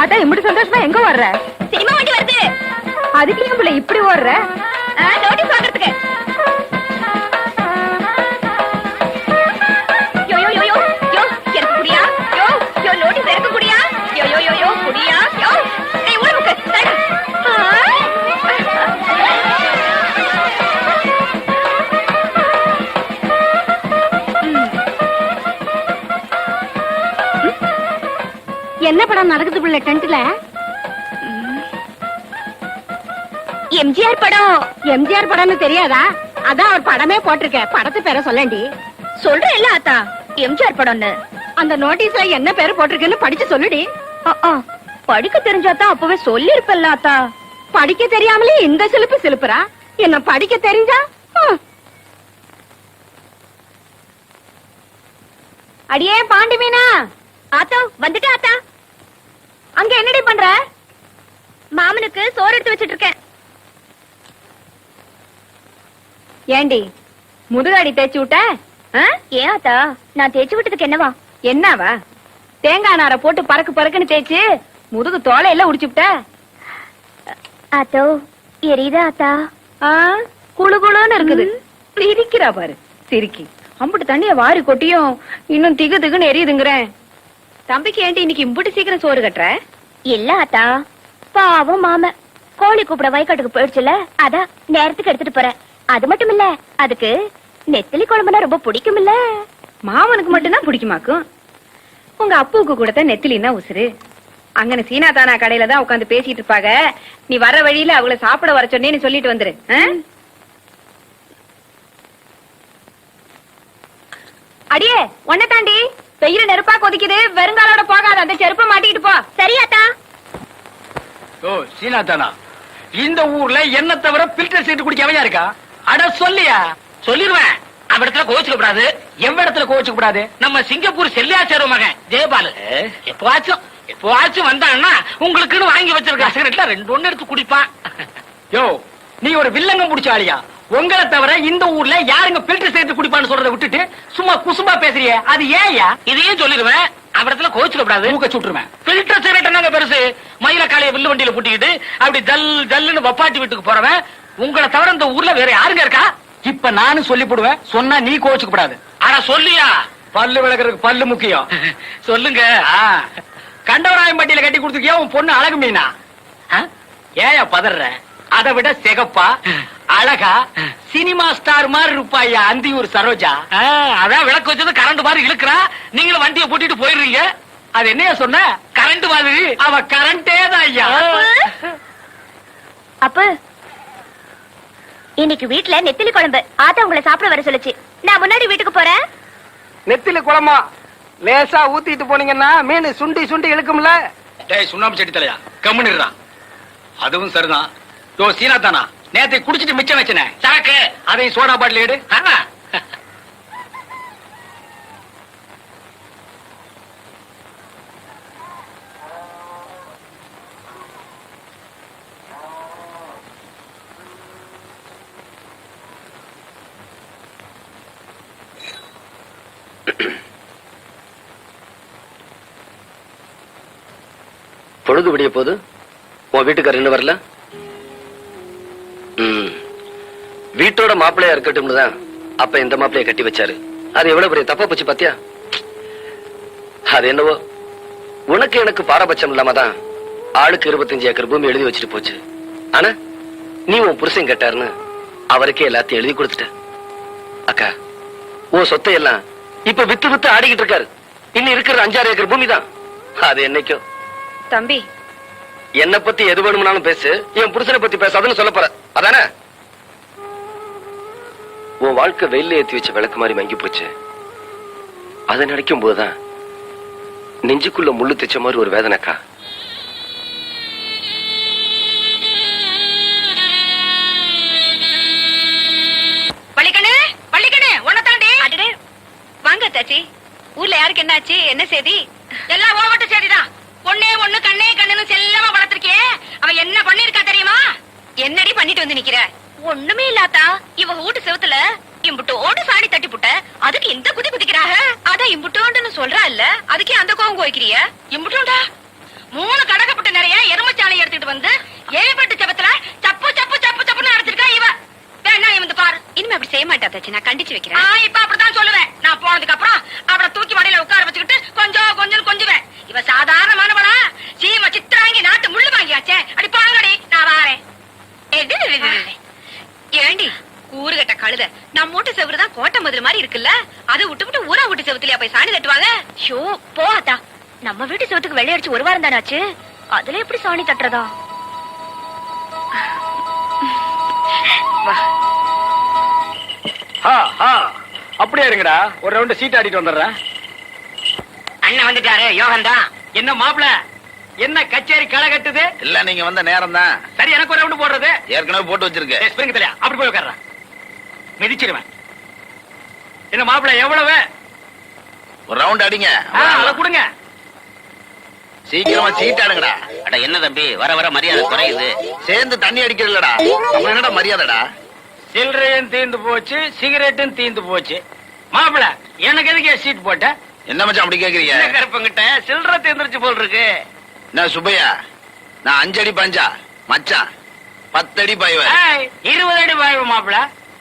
அதான் இப்படி சந்தோஷமா எங்க ஓடுற? சினிமா வண்டி வருது. அதுக்கு ஏன் பிள்ளை இப்படி ஓடுற? நோட்டீஸ் வாங்குறதுக்கு. படம் நடக்குது பிள்ளை டென்ட்ல? எம்ஜிஆர் படம். எம்ஜிஆர் படம்னு தெரியாதா? அதான் அவர் படமே போட்டிருக்க. படத்து பேரை சொல்லண்டி சொல்றேன் இல்ல ஆத்தா எம்ஜிஆர் படம்னு. அந்த நோட்டீஸ்ல என்ன பேரு போட்டிருக்குன்னு படிச்சு சொல்லுடி. படிக்க தெரிஞ்சாதான் அப்பவே சொல்லிருப்பல்ல ஆத்தா படிக்க தெரியாமலே இந்த சிலுப்பு சிலுப்புறா. என்ன படிக்க தெரிஞ்சா. அடியே பாண்டி மீனா. ஆத்தா வந்துட்டு ஆத்தா. அங்க என்னடி பண்ற? மாமனுக்கு சோறு எடுத்து வச்சிட்டு இருக்கேன். ஏண்டி முதுகாடி தேய்ச்சி விட்ட? ஏன் ஆத்தா நான் தேய்ச்சி விட்டதுக்கு என்னவா? என்னவா? தேங்காய் நாரை போட்டு பறக்கு பறக்குன்னு தேய்ச்சு முதுகு உடிச்சு விட்ட? ஆத்தோ எரியுதா ஆத்தா ஆ, குளு குளுன்னு இருக்குது. சிரிக்கிறா பாரு சிரிக்கி. அம்புட்டு தண்ணிய வாரி கொட்டியும் இன்னும் திகு திகுன்னு எரியுதுங்கிறேன். தம்பிக்கு ஏண்டி இன்னைக்கு இம்புட்டு சீக்கிரம் சோறு கட்டுற? இல்ல ஆத்தா பாவம் மாம. கோழி கூப்பிட வயக்காட்டுக்கு போயிடுச்சுல அதான் நேரத்துக்கு எடுத்துட்டு போறேன். அது மட்டும் இல்ல அதுக்கு நெத்திலி குழம்புனா ரொம்ப பிடிக்கும் இல்ல மாமனுக்கு மட்டும்தான் பிடிக்குமாக்கும்? உங்க அப்புவுக்கு கூட தான் நெத்திலின்னா உசுரு அங்கன சீனா தானா கடையில தான் உட்காந்து பேசிட்டு இருப்பாங்க நீ வர வழியில அவளை சாப்பிட வர சொன்னேன்னு சொல்லிட்டு வந்துரு? அடியே உன்னை தாண்டி. வெயில நெருப்பா கொதிக்குது வெறுங்காலோட போகாத அந்த செருப்பை மாட்டிக்கிட்டு போ. சரி ஆத்தா. ஓ சீனாத்தானா இந்த ஊர்ல என்ன தவிர பில்டர் சீட்டு குடிக்க எவையா இருக்கா? அட சொல்லியா? சொல்லிடுவேன் அவடத்துல கோச்சுக்க கூடாது. எவ்விடத்துல கோச்சுக்க கூடாது? நம்ம சிங்கப்பூர் செல்லியாச்சார மகன் ஜெயபாலு. எப்பவாச்சும் எப்பவாச்சும் வந்தான்னா உங்களுக்குன்னு வாங்கி வச்சிருக்க சிகரெட்ல ரெண்டு ஒண்ணு எடுத்து குடிப்பான். யோ நீ ஒரு வில்லங்கம் முடிச்ச ஆளியா? உங்களை தவிர இந்த ஊர்ல யாருங்க பில்டர் சேர்த்து குடிப்பான்னு சொல்றதை விட்டுட்டு சும்மா குசும்பா பேசுறியே? அது ஏயா இதையும் சொல்லிடுவேன். அவடத்துல கோச்சுக்க கூடாது மூக்க சுட்டுருவேன். பில்டர் சிகரெட் பெருசு. மயில காலைய வில்லு வண்டியில கூட்டிக்கிட்டு அப்படி ஜல் ஜல்லுன்னு வப்பாட்டி வீட்டுக்கு போறவன் உங்களை தவிர இந்த ஊர்ல வேற யாருங்க இருக்கா? இப்ப நானும் சொல்லி போடுவேன் சொன்னா நீ கோச்சுக்க கூடாது ஆனா சொல்லியா? பல்லு விளக்குறதுக்கு பல்லு முக்கியம். சொல்லுங்க. கண்டவராயம் பட்டியில கட்டி கொடுத்துருக்கியா? உன் பொண்ணு அழகு மீனா? ஏயா பதற அதை விட சிகப்பா அழகா சினிமா ஸ்டார் மாதிரி இருப்பாயா அந்தியூர் சரோஜா. அதான் விளக்கு வச்சது கரண்ட் மாதிரி இழுக்கிறா. நீங்களும் வண்டியை பூட்டிட்டு போயிடுறீங்க. அது என்னையா சொன்ன? கரண்ட் மாதிரி. அவ கரண்டே தான் ஐயா. அப்ப இன்னைக்கு வீட்ல நெத்திலி குழம்பு. ஆத்தா உங்களை சாப்பிட வர சொல்லுச்சு. நான் முன்னாடி வீட்டுக்கு போறேன். நெத்திலி குழம்பா? லேசா ஊத்திட்டு போனீங்கன்னா மீன் சுண்டி சுண்டி இழுக்கும்ல. டேய் சுண்ணாம்பு செடி தலையா? கம்முனிடுறான் அதுவும் சரிதான். யோ சீனா தானா? நேத்தை குடிச்சிட்டு மிச்சம் வச்சனே. சரக்கு! அதையும் சோடா பாட்டில் எடு. பொழுது விடிய போது? உன் வீட்டுக்காரர் இன்னும் வரல? வீட்டோட மாப்பிள்ளையா இருக்கட்டும்னு தான் அப்ப இந்த மாப்பிள்ளைய கட்டி வச்சாரு. அது எவ்வளவு பெரிய தப்பா போச்சு பாத்தியா? அது என்னவோ? உனக்கு எனக்கு பாரபட்சம் இல்லாம தான் ஆளுக்கு இருபத்தஞ்சு ஏக்கர் பூமி எழுதி வச்சுட்டு போச்சு. ஆனா நீ உன் புருஷன் கேட்டாருன்னு அவருக்கே எல்லாத்தையும் எழுதி கொடுத்துட்ட அக்கா உன் சொத்தை எல்லாம் இப்ப வித்து வித்து ஆடிக்கிட்டு இருக்காரு. இன்னும் இருக்கிற அஞ்சாறு ஏக்கர் பூமி தான். அது என்னைக்கோ? தம்பி. என்ன பத்தி எது வேணும்னாலும் பேசு. என் புருஷனை பத்தி பேசாதுன்னு சொல்ல போற அதானே? உன் வாழ்க்கை வெயில ஏத்தி வச்ச விளக்கு மாதிரி மங்கி போச்சு. அதை நினைக்கும் போதுதான் நெஞ்சுக்குள்ள முள்ளு தைச்ச மாதிரி ஒரு வேதனைக்கா வாங்க தாச்சி ஊர்ல யாருக்கு என்னாச்சு? என்ன செய்தி? எல்லாம் ஓவட்ட செய்திதான். பொண்ணே ஒண்ணு கண்ணே கண்ணுன்னு செல்லமா வளர்த்திருக்கியே. அவன் என்ன பண்ணிருக்கா தெரியுமா? என்னடி பண்ணிட்டு வந்து நிக்கிற? ஒண்ணுமே இல்லாத்தா? இவ வீட்டு செவுத்துல இம்புட்டோடு சாணி தட்டி புட்ட அதுக்கு இந்த குதி குதிக்கிறாக? அதான் இம்புட்டோண்டுன்னு சொல்றா இல்ல அதுக்கே அந்த கோவம் கோய்க்கிறிய? இம்புட்டோண்டா? மூணு கடகப்பட்டு நிறைய எருமச்சாலை எடுத்துட்டு வந்து ஏழுபட்டு செபத்துல சப்பு சப்பு சப்பு சப்புன்னு அடிச்சிருக்கா இவ. வேணா இவன் பாரு. இனிமே அப்படி செய்ய மாட்டா தாச்சி நான் கண்டிச்சு வைக்கிறேன். இப்ப அப்படித்தான் சொல்லுவேன். நான் போனதுக்கு அப்புறம் அவளை தூக்கி மடியில உட்கார வச்சுக்கிட்டு கொஞ்சம் கொஞ்சம் கொஞ்சுவேன். இவ சாதாரணமானவளா? சீம சித்திராங்கி நாட்டு முள்ளு வாங்கியாச்சே. அடி பாங்கடி நான் வாரேன். ஏண்டி? கூறுகட்ட கழுத. நம்ம வீட்டு செவுரு தான் கோட்டை மதுரை மாதிரி இருக்குல்ல? அதை விட்டு விட்டு ஊரா வீட்டு செவுத்துலயா போய் சாணி தட்டுவாங்க? ஷோ போ அத்தா நம்ம வீட்டு சோத்துக்கு வெள்ளை அடிச்சு ஒரு வாரம் தானே ஆச்சு? அதுல எப்படி சாணி தட்டுறதா? வா. ஹா ஹா. அப்படியே இருங்கடா. ஒரு ரவுண்ட் சீட் ஆடிட்டு வந்துடுறேன். அண்ணன் வந்துட்டாரு யோகன் தான் என்ன மாப்பிள? என்ன கச்சேரி களை கட்டுது? இல்ல நீங்க வந்த நேரம் தான் சரி எனக்கு ஒரு ரவுண்ட் போடுறது. ஏற்கனவே போட்டு வச்சிருக்கு ஏய், ஸ்பிரிங் தலையா? அப்படி போய் உட்கார்றேன் மிதிச்சிருவேன். என்ன மாப்பிள எவ்வளவு? ஒரு ரவுண்ட் அடிங்க. அதை கொடுங்க. சீக்கிரமா சீட் ஆடுங்கடா. அட என்ன தம்பி? வர வர மரியாதை குறையுது. சேர்ந்து தண்ணி அடிக்கிறதுலடா என்னடா மரியாதைடா? சில்லறையும் தீந்து போச்சு சிகரெட்டும் தீந்து போச்சு. மாப்பிள எனக்கு எதுக்கு சீட் போட்ட? என்ன மச்சான் அப்படி கேக்குறீங்க? என்ன கருப்பங்கிட்ட சில்லறை தீந்துருச்சு போல் இருக்கு. என்ன சுப்பையா நான் அஞ்சு அடி பஞ்சா மச்சான் பத்தடி பாய்வ ஏய், இருபது அடி வாய்வு மாப்பிள.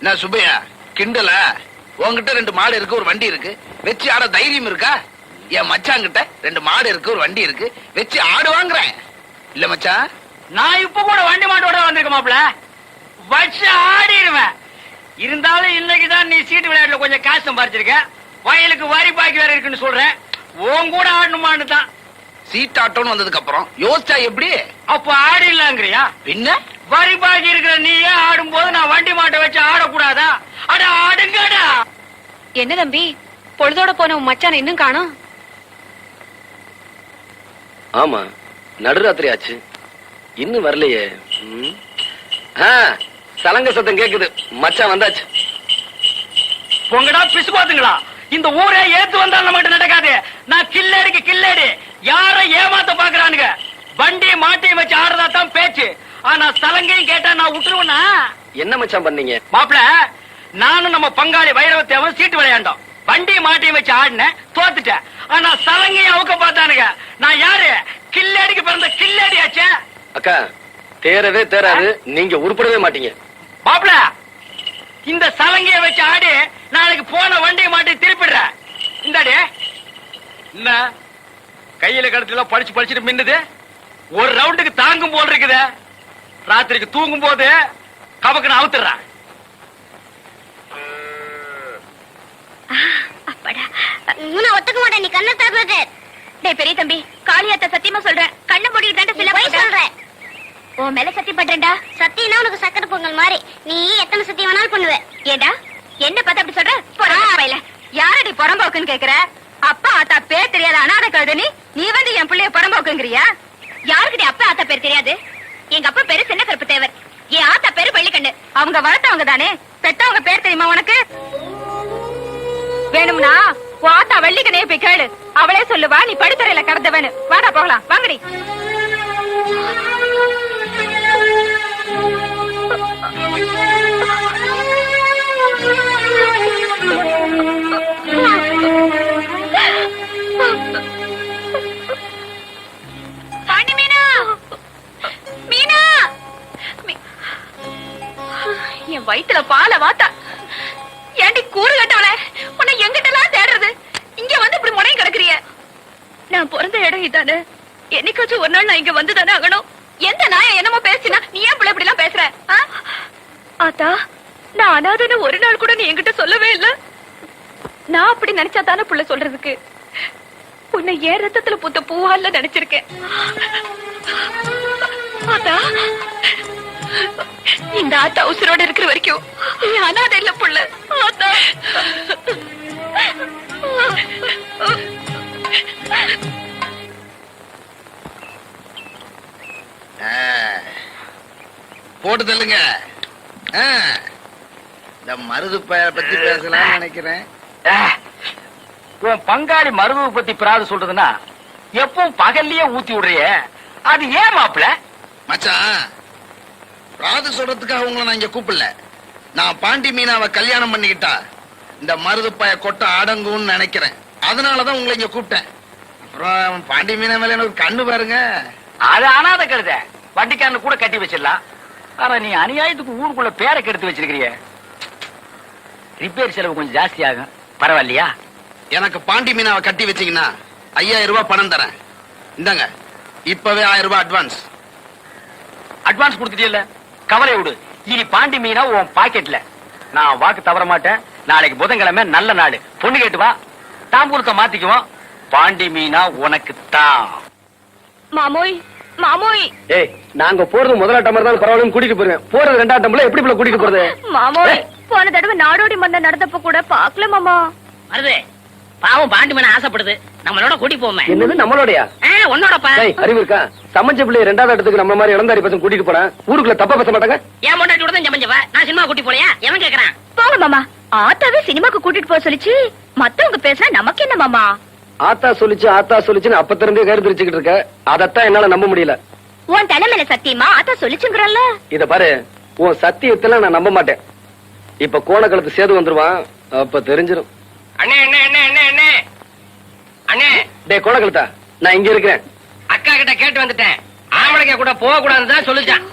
என்ன சுப்பையா கிண்டல? உன்கிட்ட ரெண்டு மாடு இருக்கு ஒரு வண்டி இருக்கு. வச்சு ஆட தைரியம் இருக்கா? என் மச்சாங்கிட்ட ரெண்டு மாடு இருக்கு ஒரு வண்டி இருக்கு. வச்சு ஆடு வாங்குறேன். இல்ல மச்சான் நான் இப்ப கூட வண்டி மாட்டோட வந்திருக்க மாப்பிள. வச்சு ஆடிடுவேன். இருந்தாலும் இன்னைக்கு தான் நீ சீட்டு விளையாட்டுல கொஞ்சம் காசு சம்பாரிச்சிருக்க. வயலுக்கு வரி பாக்கி வேற இருக்குன்னு சொல்றேன். உன் கூட ஆடணுமான்னு தான். சீட் ஆட்டோன்னு வந்ததுக்கு அப்புறம் யோசிச்சா எப்படி? அப்ப ஆடிடலாங்கிறியா? பின்ன? வரி பாக்கி இருக்கிற நீயே ஆடும்போது நான் வண்டி மாட்டை வச்சு ஆடக்கூடாதா? அட ஆடுங்கடா! என்ன தம்பி பொழுதோட போன உன் மச்சான இன்னும் காணோம்? ஆமா நடுராத்திரி ஆச்சு. இன்னும் வரலையே. சலங்க சத்தம் கேக்குது. மச்சான் வந்தாச்சு. பொங்கடா பிசு பாத்துங்களா. இந்த ஊரே ஏத்து வந்தாலும் மட்டும் நடக்காது. நான் கில்லடிக்கு கில்லடி யார ஏமாத்த பாக்குறானுங்க? வண்டி மாட்டியும் வச்சு ஆடுறதா தான் பேச்சு. ஆனா சலங்கையும் கேட்டா நான் விட்டுருவேனா? என்ன மச்சான் பண்ணீங்க? மாப்பிள நானும் நம்ம பங்காளி வைரவத்தேவன் சீட்டு விளையாண்டோம். வண்டி மாட்டியும் வச்சு ஆடினேன் தோத்துட்டேன். ஆனா சலங்கையும் அவுக்க பார்த்தானுங்க. நான் யாரு? கில்லடிக்கு பிறந்த கில்லடி ஆச்சே அக்கா தேரவே தேராது நீங்க உருப்படவே மாட்டீங்க. மாப்பிள இந்த சலங்கைய வச்சு ஆடி நாளைக்கு போன வண்டியை மாட்டி திருப்பிடுற இந்தாடி. என்ன? கையில கடத்துல படிச்சு படிச்சுட்டு மின்னுது. ஒரு ரவுண்டுக்கு தாங்கும் போல் இருக்குதே. ராத்திரிக்கு தூங்கும் போது கபக்குன்னு அவுத்துறான் அப்பாடா. நான் ஒத்துக்க மாட்டேன். நீ கண்ணை திறந்து டேய் பெரிய தம்பி காளியாத்த சத்தியமா சொல்றேன். கண்ணை மூடிட்டு தான் ஃபில் போய் சொல்றேன் உன் மேல சத்தியம் பண்றேன்டா சத்தியம்னா உனக்கு சக்கரை பொங்கல் மாதிரி. நீ எத்தனை சத்தியம் வேணாலும் பண்ணுவ. ஏண்டா? என்ன பார்த்து அப்படி சொல்ற? போறா யாரடி புறம்போக்குன்னு கேக்குற அப்பா ஆத்தா பேர் தெரியாத அனாதை கழுத நீ நீ வந்து என் பிள்ளைய புறம்போக்குங்கிறியா யாருக்கிட்ட அப்பா ஆத்தா பேர் தெரியாது? எங்க அப்பா பேரு சின்ன கருப்பு தேவர். என் ஆத்தா பேரு பள்ளிக்கண்ணு அவங்க வளர்த்தவங்க தானே? பெத்தவங்க பேர் தெரியுமா உனக்கு? வேணும்னா ஆத்தா வெள்ளிக்கனையே போய் கேளு. அவளே சொல்லுவா நீ படித்துறையில கடந்தவனு வாடா போகலாம். வாங்கடி. கால வாத்தா. ஏண்டி கூறு கட்டவள? உன்னை எங்கிட்டலாம் தேடுறது? இங்க வந்து இப்படி முனையும் கிடக்குறிய? நான் பிறந்த இடம் இதானே? என்னைக்காச்சும் ஒரு நாள் நான் இங்க வந்து தானே ஆகணும்? எந்த நாயம் என்னமோ பேசினா நீ ஏன் பிள்ளை இப்படி எல்லாம் பேசுற ஆத்தா நான் அனாதன ஒரு நாள் கூட நீ என்கிட்ட சொல்லவே இல்ல. நான் அப்படி நினைச்சா தானே புள்ள சொல்றதுக்கு. உன்னை ஏன் ரத்தத்துல பூத்த பூவால நினைச்சிருக்கேன்? ஆத்தா இந்த ஆத்தா உசுரோட இருக்கிற வரைக்கும் நீ அனாதை இல்ல புள்ள. ஆத்தா. போட்டு தள்ளுங்க. இந்த மருது பத்தி பேசலாம்னு நினைக்கிறேன். உன் பங்காளி மருமக பத்தி பிராது சொல்றதுன்னா எப்பவும் பகல்லயே ஊத்தி விடுறியே. அது ஏன் மாப்பிள? மச்சான் ராது சொல்றதுக்காக உங்களை நான் இங்க கூப்பிடல. நான் பாண்டி மீனாவை கல்யாணம் பண்ணிக்கிட்டா இந்த மருது பய கொட்டை அடங்கும்னு நினைக்கிறேன். அதனாலதான் உங்களை இங்க கூப்பிட்டேன். அப்புறம் பாண்டி மீன மேல எனக்கு கண்ணு பாருங்க. அது அனாத கழுத. வண்டிக்காரனு கூட கட்டி வச்சிடலாம். ஆனா நீ அநியாயத்துக்கு ஊருக்குள்ள பேரை கெடுத்து வச்சிருக்கிறிய. ரிப்பேர் செலவு கொஞ்சம் ஜாஸ்தி ஆகும். பரவாயில்லையா? எனக்கு பாண்டி மீனாவை கட்டி வச்சீங்கன்னா ஐயாயிரம் ரூபாய் பணம் தரேன். இந்தாங்க. இப்பவே ஆயிரம் ரூபாய் அட்வான்ஸ் அட்வான்ஸ் கொடுத்துட்டியல்ல? கவலை விடு. இனி பாண்டி மீனா உன் பாக்கெட்ல. நான் வாக்கு தவற மாட்டேன். நாளைக்கு புதன்கிழமை நல்ல நாள். பொண்ணு கேட்டு வா. தாம்பூலத்தை மாத்திக்குவோம். பாண்டி மீனா உனக்கு தான் மாமோய் மாமோய். ஏய் நாங்க போறது முதலாட்டம் தான் பரவாயில்ல கூட்டிட்டு போறேன் போறது ரெண்டாட்டம்ல எப்படி போல கூட்டிட்டு போறது? மாமோய் போன தடவை நாடோடி மன்னர் நடந்தப்ப கூட பாக்கல மாமா. வருது. பாவம் பாண்டி மன ஆசைப்படுது. நம்மளோட கூட்டி போமே என்னது நம்மளோடயா? உன்னோடப்பா. அறிவு இருக்கா சமைச்ச பிள்ளை ரெண்டாவது இடத்துக்கு நம்ம மாதிரி இளந்தாரி பசங்க கூட்டிட்டு போறேன். ஊருக்குள்ள தப்பா பேச மாட்டாங்க? என் பொண்டாட்டி கூட தான் ஜமஞ்சவ நான் சினிமா கூட்டி போலையா? எவன் கேக்குறான்? போங்க மாமா. ஆத்தாவே சினிமாக்கு கூட்டிட்டு போக சொல்லிச்சு. மத்தவங்க பேசுனா நமக்கு என்ன மாமா? ஆத்தா சொல்லிச்சு ஆத்தா சொல்லிச்சுன்னு அப்ப இருந்தே கருத்து வச்சுக்கிட்டு இருக்க. அதத்தான் என்னால நம்ப முடியல. உன் தலைமையில சத்தியமா ஆத்தா சொல்லிச்சுங்கிறல்ல? இத பாரு உன் சத்தியத்துல நான் நம்ப மாட்டேன். இப்ப கோணக்கலத்து சேது வந்துருவான் அப்ப தெரிஞ்சிடும் அண்ணே அண்ணே அண்ணே அண்ணே அண்ணே. அண்ணே. டேய் கோணக்கலத்தா நான் இங்க இருக்கிறேன். அக்கா கிட்ட கேட்டு வந்துட்டேன். ஆம்பளைங்க கூட போக கூடாதுன்னு தான் சொல்லிச்சான்.